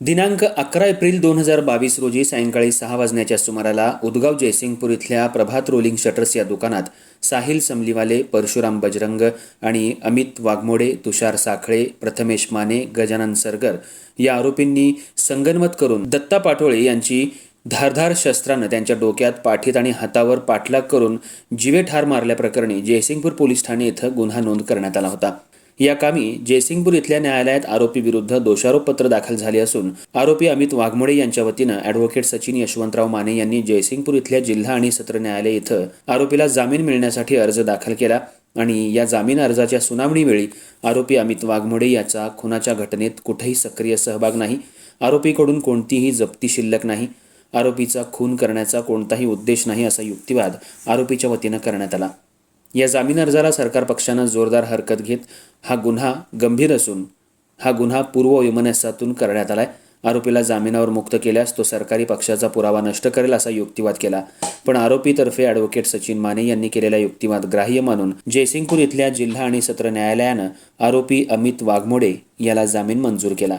दिनांक अकरा एप्रिल दोन हजार बावीस रोजी सायंकाळी सहा वाजण्याच्या सुमाराला उदगाव जयसिंगपूर इथल्या प्रभात रोलिंग शटर्स या दुकानात साहिल समलीवाले परशुराम बजरंग आणि अमित वाघमोडे तुषार साखळे प्रथमेश माने गजानन सरगर या आरोपींनी संगनमत करून दत्ता पाटोळे यांची धारधार शस्त्रानं त्यांच्या डोक्यात पाठीत आणि हातावर पाठलाग करून जीवे ठार मारल्याप्रकरणी जयसिंगपूर पोलीस ठाणे इथं गुन्हा नोंद करण्यात आला होता. या कामी जयसिंगपूर इथल्या न्यायालयात आरोपी विरुद्ध दोषारोपपत्र दाखल झाले असून आरोपी अमित वाघमोडे यांच्या वतीनं ॲडव्होकेट सचिन यशवंतराव माने यांनी जयसिंगपूर इथल्या जिल्हा आणि सत्र न्यायालय इथं आरोपीला जामीन मिळण्यासाठी अर्ज दाखल केला आणि या जामीन अर्जाच्या सुनावणीवेळी आरोपी अमित वाघमोडे याचा खुनाच्या घटनेत कुठेही सक्रिय सहभाग नाही आरोपीकडून कोणतीही जप्ती शिल्लक नाही आरोपीचा खून करण्याचा कोणताही उद्देश नाही असा युक्तिवाद आरोपीच्या वतीनं करण्यात आला. या जामीन अर्जाला सरकार पक्षानं जोरदार हरकत घेत हा गुन्हा गंभीर असून हा गुन्हा पूर्ववैमनस्यातून करण्यात आलाय. आरोपीला जामिनावर मुक्त केल्यास तो सरकारी पक्षाचा पुरावा नष्ट करेल असा युक्तिवाद केला. पण आरोपीतर्फे ॲडव्होकेट सचिन माने यांनी केलेला युक्तिवाद ग्राह्य मानून जयसिंगपूर इथल्या जिल्हा आणि सत्र न्यायालयानं आरोपी अमित वाघमोडे याला जामीन मंजूर केला.